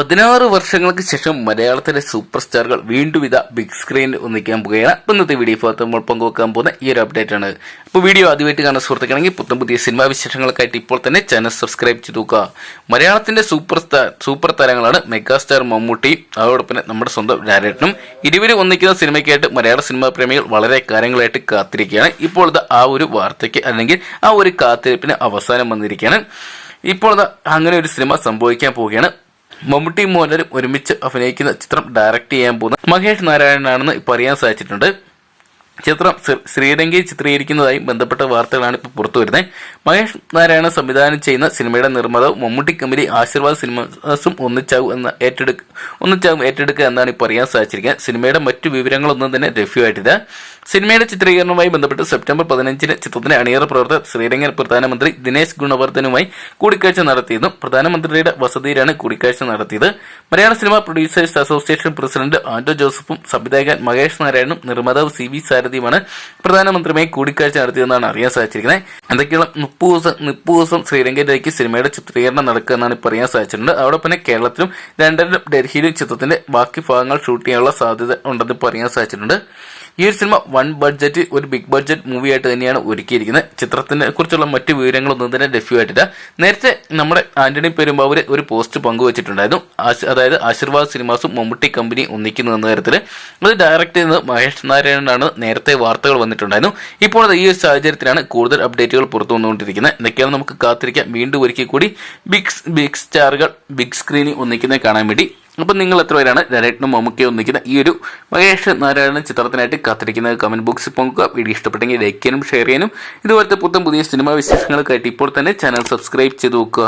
പതിനാറ് വർഷങ്ങൾക്ക് ശേഷം മലയാളത്തിലെ സൂപ്പർ സ്റ്റാറുകൾ വീണ്ടും ഇതാ ബിഗ് സ്ക്രീനിൽ ഒന്നിക്കാൻ പോകുകയാണ് ഇന്നത്തെ വീഡിയോ ഭാഗത്ത് നമ്മൾ പങ്കുവെക്കാൻ പോകുന്ന ഈ ഒരു അപ്ഡേറ്റ് ആണ്. അപ്പോൾ വീഡിയോ ആദ്യമായിട്ട് കാണാൻ സുഹൃത്തുക്കളാണെങ്കിൽ പുത്തൻ പുതിയ സിനിമാ വിശേഷങ്ങൾക്കായിട്ട് ഇപ്പോൾ തന്നെ ചാനൽ സബ്സ്ക്രൈബ് ചെയ്ത് നോക്കുക. മലയാളത്തിന്റെ സൂപ്പർ സ്റ്റാർ സൂപ്പർ താരങ്ങളാണ് മെഗാസ്റ്റാർ മമ്മൂട്ടി അതോടൊപ്പം നമ്മുടെ സ്വന്തം ഡയറക്ടറും ഇരുവരും ഒന്നിക്കുന്ന സിനിമയ്ക്കായിട്ട് മലയാള സിനിമാ പ്രേമികൾ വളരെ കാര്യങ്ങളായിട്ട് കാത്തിരിക്കുകയാണ്. ഇപ്പോൾ ആ ഒരു വാർത്തയ്ക്ക് അല്ലെങ്കിൽ ആ ഒരു കാത്തിരിപ്പിന് അവസാനം വന്നിരിക്കുകയാണ്. ഇപ്പോൾ അങ്ങനെ ഒരു സിനിമ സംഭവിക്കാൻ പോവുകയാണ്. മമ്മൂട്ടിയും മോഹൻലാലും ഒരുമിച്ച് അഭിനയിക്കുന്ന ചിത്രം ഡയറക്ട് ചെയ്യാൻ പോകുന്ന മഹേഷ് നാരായണനാണെന്ന് ഇപ്പോൾ അറിയാൻ സാധിച്ചിട്ടുണ്ട്. ചിത്രം ശ്രീരംഗി ചിത്രീകരിക്കുന്നതായി ബന്ധപ്പെട്ട വാർത്തകളാണ് ഇപ്പോൾ പുറത്തു വരുന്നത്. മഹേഷ് നാരായണ സംവിധാനം ചെയ്യുന്ന സിനിമയുടെ നിർമ്മാതാവ് മമ്മൂട്ടി കമ്പനി ആശീർവാദ് സിനിമാസും ഒന്നിച്ചാവും എന്ന ഏറ്റെടുക്ക ഒന്നിച്ചാവും ഏറ്റെടുക്കുക എന്നാണ് ഇപ്പോൾ അറിയാൻ സാധിച്ചിരിക്കുന്നത്. സിനിമയുടെ മറ്റു വിവരങ്ങളൊന്നും തന്നെ ലഭ്യമായിട്ടില്ല. സിനിമയുടെ ചിത്രീകരണവുമായി ബന്ധപ്പെട്ട് സെപ്റ്റംബർ പതിനഞ്ചിന് ചിത്രത്തിന്റെ അണിയറ പ്രവർത്തകർ ശ്രീലങ്കൻ പ്രധാനമന്ത്രി ദിനേശ് ഗുണവർദ്ധനുമായി കൂടിക്കാഴ്ച നടത്തിയിരുന്നു. പ്രധാനമന്ത്രിയുടെ വസതിയിലാണ് കൂടിക്കാഴ്ച നടത്തിയത്. Malayala cinema producers association president Anto ജോസഫും സംവിധായകൻ മഹേഷ് നാരായണും നിർമ്മാതാവ് സി വി സാരഥിയുമാണ് പ്രധാനമന്ത്രിയുമായി കൂടിക്കാഴ്ച നടത്തിയതെന്നാണ് അറിയാൻ സാധിച്ചിരിക്കുന്നത്. എന്തൊക്കെയുള്ള മുപ്പത് ദിവസം മുപ്പത് ദിവസം ശ്രീലങ്കയിലേക്ക് സിനിമയുടെ ചിത്രീകരണം നടക്കുക എന്നാണ് ഇപ്പോൾ അറിയാൻ സാധിച്ചിട്ടുണ്ട്. അതോടൊപ്പം പിന്നെ കേരളത്തിലും ലണ്ടനിലും ഡൽഹിയിലും ചിത്രത്തിന്റെ ബാക്കി ഭാഗങ്ങൾ ഷൂട്ട് ചെയ്യാനുള്ള സാധ്യത ഉണ്ടെന്ന് ഇപ്പോൾ അറിയാൻ സാധിച്ചിട്ടുണ്ട്. ഈ ഒരു സിനിമ വൺ ബഡ്ജറ്റ് ഒരു ബിഗ് ബഡ്ജറ്റ് മൂവി ആയിട്ട് തന്നെയാണ് ഒരുക്കിയിരിക്കുന്നത്. ചിത്രത്തിനെ കുറിച്ചുള്ള മറ്റു വിവരങ്ങളൊന്നും തന്നെ ലഭ്യമായിട്ടില്ല നേരത്തെ നമ്മുടെ ആന്റണി പെരുമ്പാവൂര് ഒരു പോസ്റ്റ് പങ്കുവച്ചിട്ടുണ്ടായിരുന്നു. അതായത് ആശീർവാദ് സിനിമാസും മമ്മൂട്ടി കമ്പനി ഒന്നിക്കുന്നു എന്ന തരത്തിൽ അത് ഡയറക്റ്റ് ചെയ്യുന്നത് മഹേഷ് നാരായണനാണ്. നേരത്തെ വാർത്തകൾ വന്നിട്ടുണ്ടായിരുന്നു. ഇപ്പോൾ ഈ ഒരു സാഹചര്യത്തിലാണ് കൂടുതൽ അപ്ഡേറ്റുകൾ പുറത്തു വന്നുകൊണ്ടിരിക്കുന്നത്. എന്തൊക്കെയാണ് നമുക്ക് കാത്തിരിക്കാം. വീണ്ടും ഒരിക്കൽ കൂടി. ബിഗ് ബിഗ് സ്റ്റാറുകൾ ബിഗ് സ്ക്രീനിൽ ഒന്നിക്കുന്നത് കാണാൻ വേണ്ടി. അപ്പം നിങ്ങൾ എത്ര പേരാണ് ഡയറക്ടറും മമ്മൂക്കയും ഒന്നിക്കുന്ന ഈ ഒരു മഹേഷ് നാരായണൻ ചിത്രത്തിനായിട്ട് കാത്തിരിക്കുന്നത്? കമന്റ് ബോക്സിൽ പോകുക വീഡിയോ ഇഷ്ടപ്പെട്ടെങ്കിൽ ലൈക്ക് ചെയ്യാനും ഷെയർ ചെയ്യാനും. ഇതുപോലത്തെ പുത്തൻ പുതിയ സിനിമാ വിശേഷങ്ങൾക്കായിട്ട് ഇപ്പോൾ തന്നെ ചാനൽ സബ്സ്ക്രൈബ് ചെയ്ത് നോക്കുക.